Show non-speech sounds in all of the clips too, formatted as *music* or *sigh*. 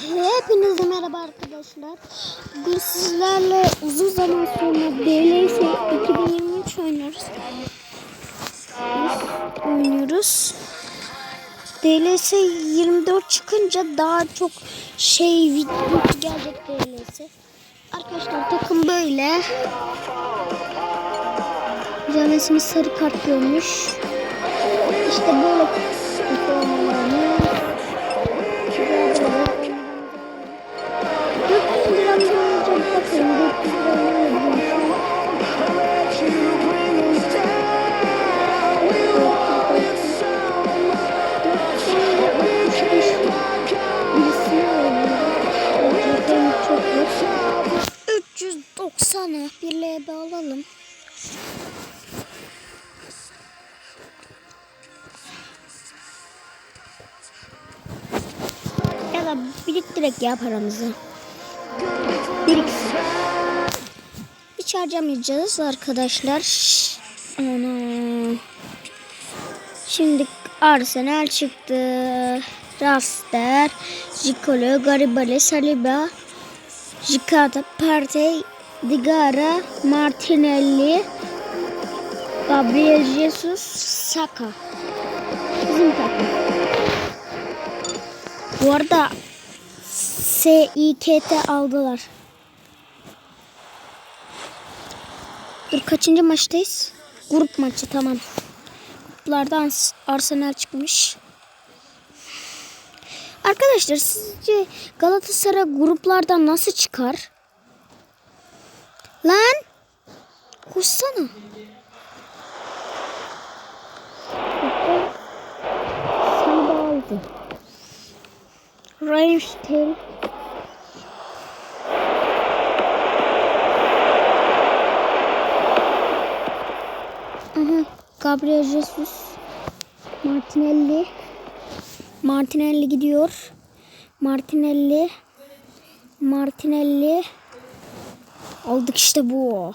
Hepinize merhaba arkadaşlar. Bugün sizlerle uzun zaman sonra DLS 2023 oynuyoruz. Oynuyoruz. DLS 24 çıkınca daha çok şey video gelecek DLS. Arkadaşlar takım böyle. Canesini sarı kart görmüş. İşte böyle formalarını alalım. Ya da biriktirek ya paramızı. Birik. Hiç harcamayacağız arkadaşlar. Ana. Şimdi Arsenal çıktı. Raster, Jikolo, Garibale, Saliba, Jikata, Partey, Digara, Martinelli, Gabriel Jesus, Saka. Bizim takım. Bu arada SİKT aldılar. Dur kaçıncı maçtayız? Grup maçı tamam. Gruplardan Arsenal çıkmış. Arkadaşlar sizce Galatasaray gruplardan nasıl çıkar? Lan! Koşsana. Sen de aldı. Reinstein. Aha, Gabriel Jesus. Martinelli. Martinelli gidiyor. Martinelli. Martinelli. Aldık işte bu.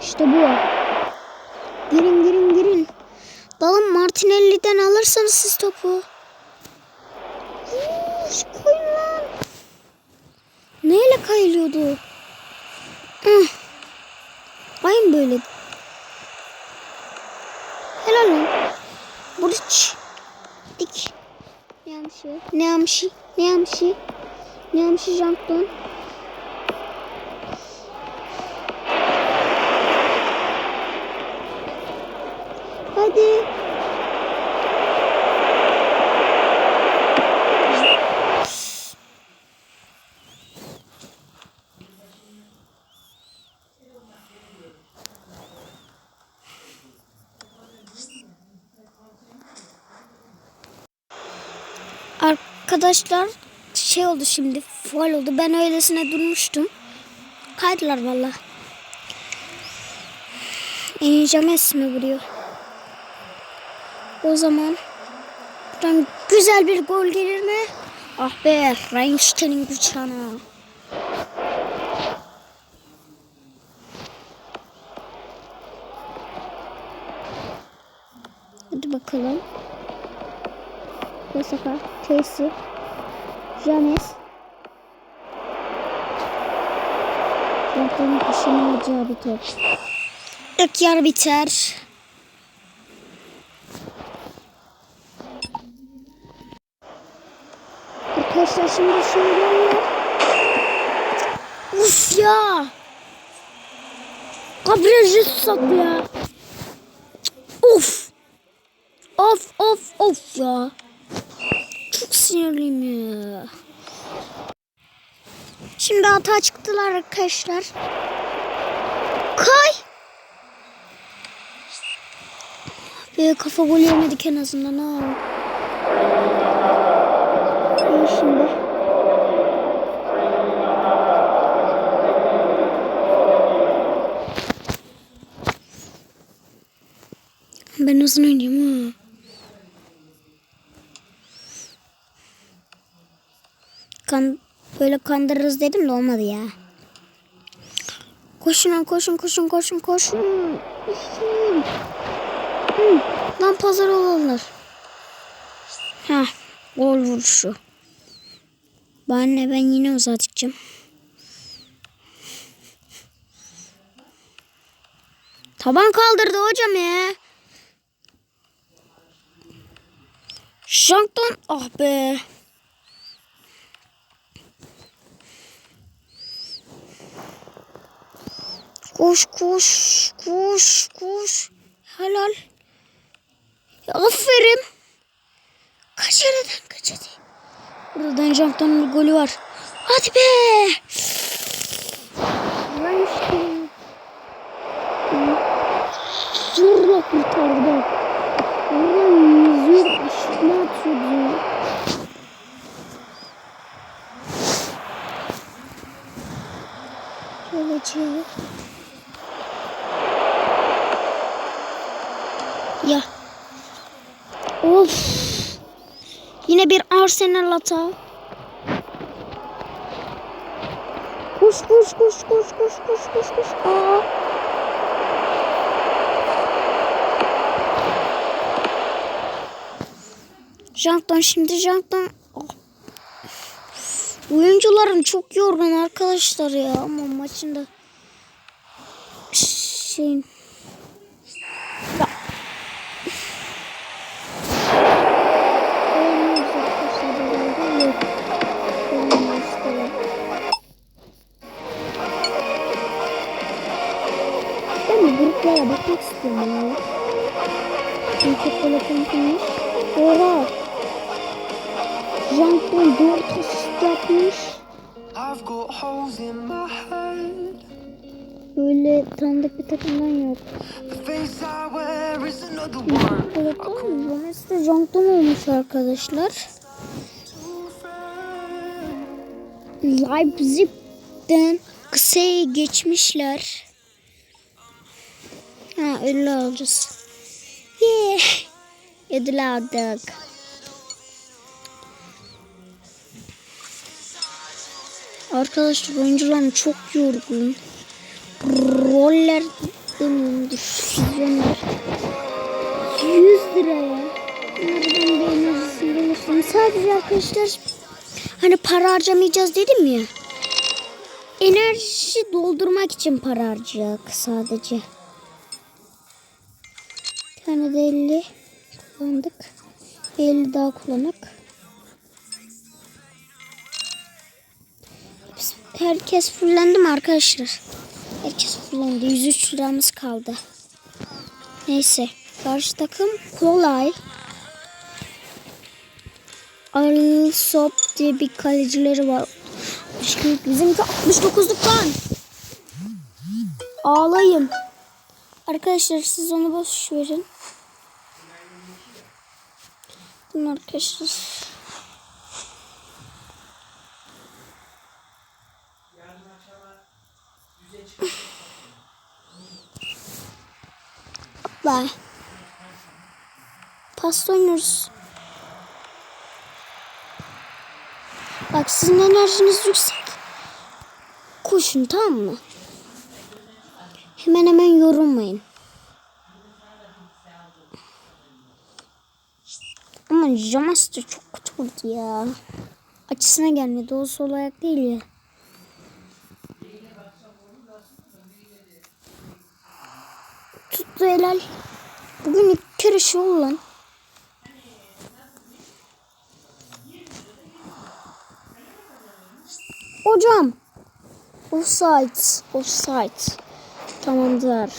İşte bu. Girin girin girin. Dalın Martinelli'den alırsanız siz topu. Yuş, koyun lan. Neyle kayılıyordu? Ayın böyle. Helal lan. Burç. Dik. Yamşı? Ne yamşı? Ne yamşı? Ne yamşı Jankton? Hadi. Arkadaşlar şey oldu şimdi faal oldu. Ben öylesine durmuştum. Kaydılar valla. James mi vuruyor? O zaman buradan güzel bir gol gelir mi? Ah be Reinstein'in bıçağına. Hadi bakalım. Sefer Chelsea. James. Düşünmeyeceği bir top. İlk yarı biter. Arkadaşlar şimdi söylüyorlar. Uf ya. Gabriel Jesus attı ya. Of. Of of of ya. Sinirliyim. Şimdi hata çıktılar arkadaşlar. Kay. Bir kafa gol yemedik en azından ha. Şimdi. Ben uzun oynayayım ha. kan böyle kandırırız dedim de olmadı ya. Koşun koşun koşun koşun koşun. Lan pazar olanlar. Ha, gol vuruşu. Ben ne ben yine uzatacağım. Taban kaldırdı hocam ya. Şankton ah be. Koş koş koş koş. Helal. Aferin. Kaç yerden kaç hadi. Buradan Şankton'un bir golü var. Hadi be. İşte. Zorla kurtardı Bir Arsenal hata. Koş koş koş koş koş koş koş koş. Aa. Jankton şimdi Jankton. Oh. Oyuncuların çok yorgun arkadaşlar ya ama maçında şey istiyorum ya. Çünkü telefon kimmiş? Oha! Jankton 4 asist yapmış. I've got holes in my head. Böyle tanıdık bir takımdan yok. The face I wear is another one. Evet abi bu mesle Jankton olmuş arkadaşlar. Leipzig'den kısaya geçmişler. Ha öyle alacağız. Yeah. Ödül aldık. Arkadaşlar oyuncular çok yorgun. Roller demiyorum füzyonlar. 100 liraya. Bir enerjisini demiştim. Sadece arkadaşlar hani para harcamayacağız dedim ya. Enerji doldurmak için para harcayacak sadece. Tane de 50 kullandık. 50 daha kullanak. Herkes fullendi mi arkadaşlar? Herkes fullendi. 103 liramız kaldı. Neyse. Karşı takım kolay. Alsop diye bir kalecileri var. Çünkü bizimki 69'luktan. Ağlayın. Arkadaşlar siz onu boş verin. Bunu arkadaşlar. Bye. Pasta oynuyoruz. Bak sizin enerjiniz yüksek. Koşun tamam mı? Hemen hemen yorulmayın. Ama Jamas da çok kötü vurdu ya. Açısına gelmedi. O sol ayak değil ya. Tuttu helal. Bugün ilk kere şey oldu lan. Hocam. Offside. Offside. Tamamdır.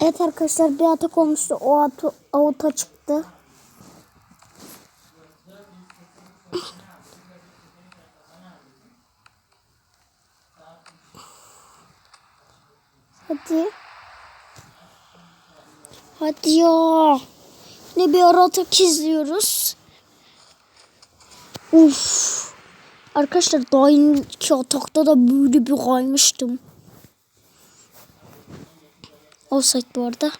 Evet arkadaşlar bir atak olmuştu. O atı avuta çıktı. Hadi. Hadi ya. Ne bir ara atak izliyoruz. Uf. Arkadaşlar daha iki atakta da böyle bir kaymıştım. Offside bu arada.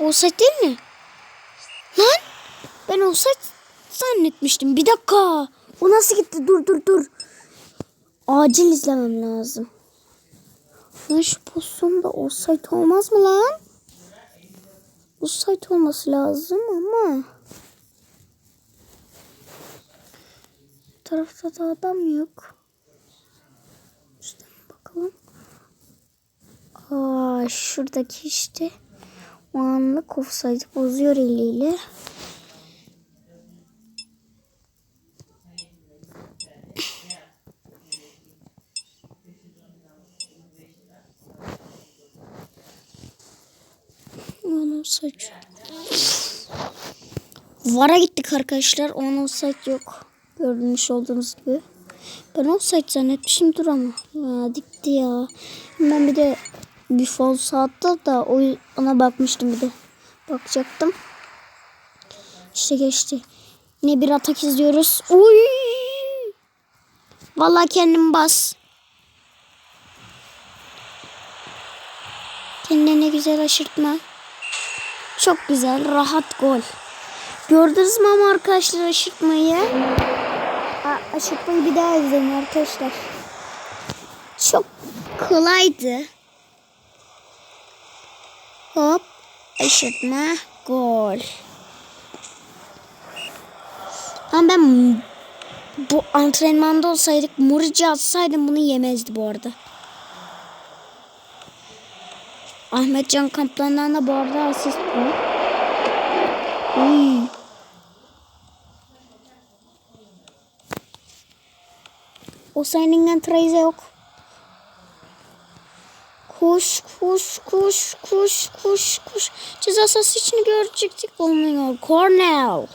Offside değil mi? Lan olsaydı zannetmiştim. Bir dakika. O nasıl gitti? Dur dur dur. Acil izlemem lazım. Lan şu pozisyonda offside olmaz mı lan? Offside olması lazım ama. Bu tarafta da adam yok. İşte bakalım. Aa, şuradaki işte. O anlık offside bozuyor eliyle. Onun saç. Vara gittik arkadaşlar. Onun saç yok. Görmüş olduğunuz gibi. Ben o saç zannetmişim dur ama. Ya dikti ya. Ben bir de bir fol saatte da o ona bakmıştım bir de. Bakacaktım. İşte geçti. Yine bir atak izliyoruz. Uy! Vallahi kendim bas. Kendine ne güzel aşırtma. Çok güzel. Rahat gol. Gördünüz mü ama arkadaşlar aşırtmayı? A- aşırtmayı bir daha izleyin arkadaşlar. Çok kolaydı. Hop. Aşırtma. Gol. Ama ben bu antrenmanda olsaydık Murici atsaydım bunu yemezdi bu arada. Ahmet Can Kaplan'dan da bu arada asist var. Uy. O seninle Treyze yok. Kuş, kuş, kuş, kuş, kuş, kuş. Ceza sahası içini görecektik. Olmuyor. Cornell.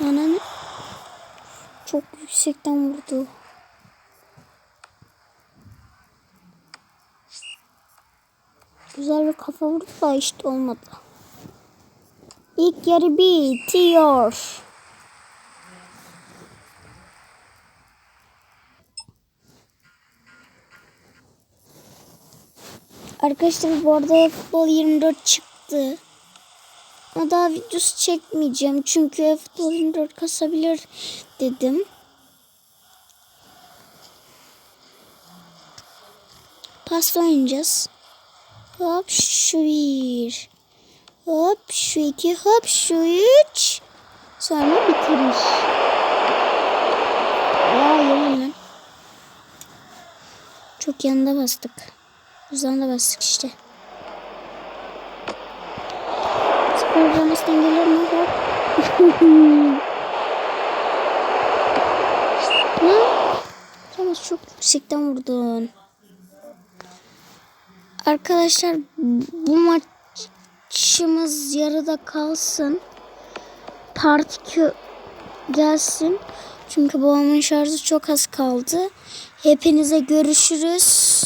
Ananı çok yüksekten vurdu. Güzel bir kafa vurdu da işte olmadı. İlk yarı bitiyor. Arkadaşlar bu arada futbol 24 çıktı. Ama daha videosu çekmeyeceğim. Çünkü futbol 24 kasabilir dedim. Pasta oynayacağız. Hop şu bir. Hop şu iki. Hop şu üç. Sonra bitiriş. Ya. Çok yanında bastık. Uzağında bastık işte. Spor dramasından gelir mi? Hı? *laughs* Tamam çok yüksekten vurdun. Arkadaşlar bu maçımız yarıda kalsın. Part 2 gelsin. Çünkü babamın şarjı çok az kaldı. Hepinize görüşürüz.